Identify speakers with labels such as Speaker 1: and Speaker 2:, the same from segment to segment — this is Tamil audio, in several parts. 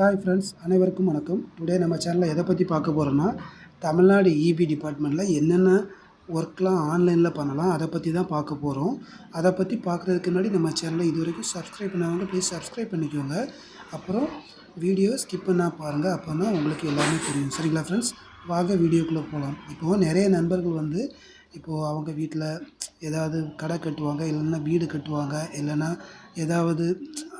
Speaker 1: ஹாய் ஃப்ரெண்ட்ஸ் அனைவருக்கும் வணக்கம். டுடே நம்ம சேனலில் எதை பற்றி பார்க்க போகிறோன்னா தமிழ்நாடு இபி டிபார்ட்மெண்ட்டில் என்னென்ன ஒர்க்லாம் ஆன்லைனில் பண்ணலாம் அதை பற்றி தான் பார்க்க போகிறோம் அதை பற்றி பார்க்குறதுக்கு முன்னாடி நம்ம சேனலை இது வரைக்கும் சப்ஸ்கிரைப் பண்ணாங்க ப்ளீஸ் சப்ஸ்கிரைப் பண்ணிக்கோங்க. அப்புறம் வீடியோ ஸ்கிப் பண்ணால் பாருங்கள் அப்போ தான் உங்களுக்கு எல்லாமே தெரியும். சரிங்களா ஃப்ரெண்ட்ஸ் வாங்க வீடியோக்குள்ளே போகலாம் இப்போது நிறைய நண்பர்கள் வந்து இப்போது அவங்க வீட்டில் ஏதாவது கடை கட்டுவாங்க இல்லைன்னா வீடு கட்டுவாங்க இல்லைன்னா ஏதாவது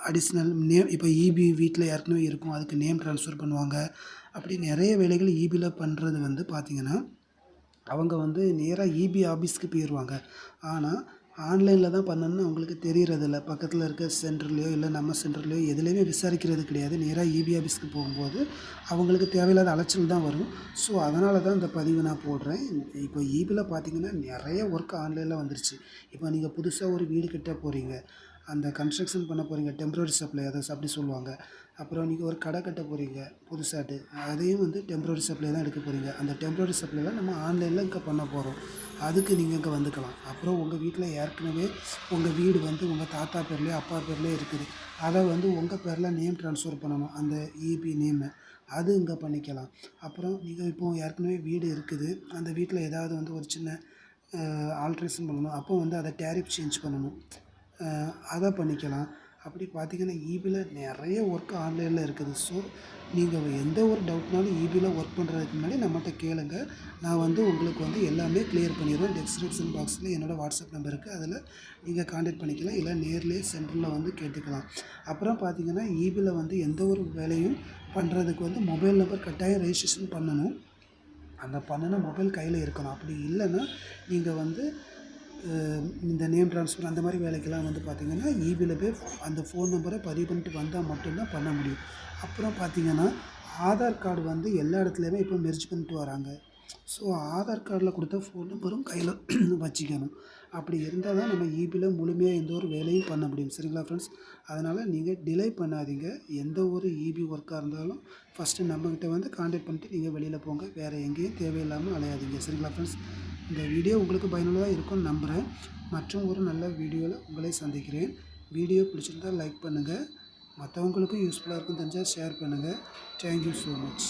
Speaker 1: அடிஷ்னல் நேம் இப்போ இபி வீட்டில் ஏற்கனவே இருக்கும் அதுக்கு நேம் ட்ரான்ஸ்ஃபர் பண்ணுவாங்க. அப்படி நிறைய வேலைகள் இபியில் பண்ணுறது வந்து பார்த்திங்கன்னா அவங்க வந்து நேராக இபி ஆஃபீஸ்க்கு போயிடுவாங்க ஆனால் ஆன்லைனில் தான் பண்ணணும்னு அவங்களுக்கு தெரியறதில்ல. பக்கத்தில் இருக்க சென்டர்லேயோ இல்லை நம்ம சென்டர்லேயோ எதுலேயுமே விசாரிக்கிறது கிடையாது. நேராக இபி ஆஃபீஸ்க்கு போகும்போது அவங்களுக்கு தேவையில்லாத அலைச்சல் தான் வரும். ஸோ அதனால தான் இந்த பதிவு நான் போடுறேன். இப்போ இபியில் பார்த்தீங்கன்னா நிறைய ஒர்க் ஆன்லைனில் வந்துருச்சு. இப்போ நீங்கள் புதுசாக ஒரு வீடு கிட்ட போகிறீங்க அந்த கன்ஸ்ட்ரக்ஷன் பண்ண போகிறீங்க டெம்பரரி சப்ளை அதை அப்படி சொல்லுவாங்க. அப்புறம் நீங்கள் ஒரு கடை கட்ட போகிறீங்க புதுசாட்டு. அதையும் வந்து டெம்பரரி சப்ளை தான் எடுக்க போகிறீங்க அந்த டெம்ப்ரவரி சப்ளைலாம் நம்ம ஆன்லைனில் இங்கே பண்ண போகிறோம் அதுக்கு நீங்கள் இங்கே வந்துக்கலாம். அப்புறம் உங்கள் வீட்டில் ஏற்கனவே உங்கள் வீடு வந்து உங்கள் தாத்தா பேர்லேயே அப்பா பேர்லேயே இருக்குது. அதை வந்து உங்கள் பேரில் நேம் ட்ரான்ஸ்ஃபர் பண்ணணும். அந்த இபி நேமை அது இங்கே பண்ணிக்கலாம். அப்புறம் நீங்கள் இப்போது ஏற்கனவே வீடு இருக்குது. அந்த வீட்டில் ஏதாவது வந்து ஒரு சின்ன ஆல்ட்ரேஷன் பண்ணணும். அப்போ வந்து அதை டேரிஃப் சேஞ்ச் பண்ணணும். அதை பண்ணிக்கலாம். அப்படி பார்த்தீங்கன்னா ஈபியில் நிறைய ஒர்க் ஆன்லைனில் இருக்குது. ஸோ நீங்கள் எந்த ஒரு டவுட்னாலும் ஈபியில் ஒர்க் பண்ணுறதுக்கு முன்னாடி நம்மகிட்ட கேளுங்க. நான் வந்து உங்களுக்கு வந்து எல்லாமே கிளியர் பண்ணிடுவேன் டெஸ்கிரிப்ஷன் பாக்ஸில் என்னோடய வாட்ஸ்அப் நம்பர் இருக்குது அதில் நீங்கள் காண்டாக்ட் பண்ணிக்கலாம். இல்லை நேர்லேயே சென்டரில் வந்து கேட்டுக்கலாம். அப்புறம் பார்த்தீங்கன்னா ஈபியில் வந்து எந்த ஒரு வேலையும் பண்ணுறதுக்கு வந்து மொபைல் நம்பர் கட்டாயம் ரெஜிஸ்ட்ரேஷன் பண்ணணும். அந்த பண்ணின மொபைல் கையில் இருக்கணும். அப்படி இல்லைன்னா நீங்கள் வந்து இந்த நேம் ட்ரான்ஸ்ஃபர் அந்த மாதிரி வேலைக்கெல்லாம் வந்து பார்த்திங்கன்னா இபியில் போய் அந்த ஃபோன் நம்பரை பதிவு பண்ணிட்டு வந்தால் மட்டும்தான் பண்ண முடியும். அப்புறம் பார்த்திங்கன்னா ஆதார் கார்டு வந்து எல்லா இடத்துலையுமே இப்போ மெர்ஜ் பண்ணிட்டு வராங்க. ஸோ ஆதார் கார்டில் கொடுத்த ஃபோன் நம்பரும் கையில் வச்சுக்கணும். அப்படி இருந்தால் தான் நம்ம இபியில் முழுமையாக எந்த ஒரு வேலையும் பண்ண முடியும். சரிங்களா ஃப்ரெண்ட்ஸ் அதனால் நீங்கள் டிலே பண்ணாதீங்க. எந்த ஒரு இபி ஒர்க்காக இருந்தாலும் ஃபஸ்ட்டு நம்மக்கிட்ட வந்து காண்டாக்ட் பண்ணிட்டு நீங்கள் வெளியில் போங்க. வேறு எங்கேயும் தேவையில்லாமல் அலையாதீங்க. சரிங்களா ஃப்ரெண்ட்ஸ் இந்த வீடியோ உங்களுக்கு பயனுள்ளதாக இருக்கும்னு நம்புகிறேன் மற்றும் ஒரு நல்ல வீடியோவில் உங்களை சந்திக்கிறேன். வீடியோ பிடிச்சிருந்தால் லைக் பண்ணுங்கள் மற்றவங்களுக்கும் யூஸ்ஃபுல்லாக இருக்கும் தெரிஞ்சால் ஷேர் பண்ணுங்கள் தேங்க்யூ ஸோ மச்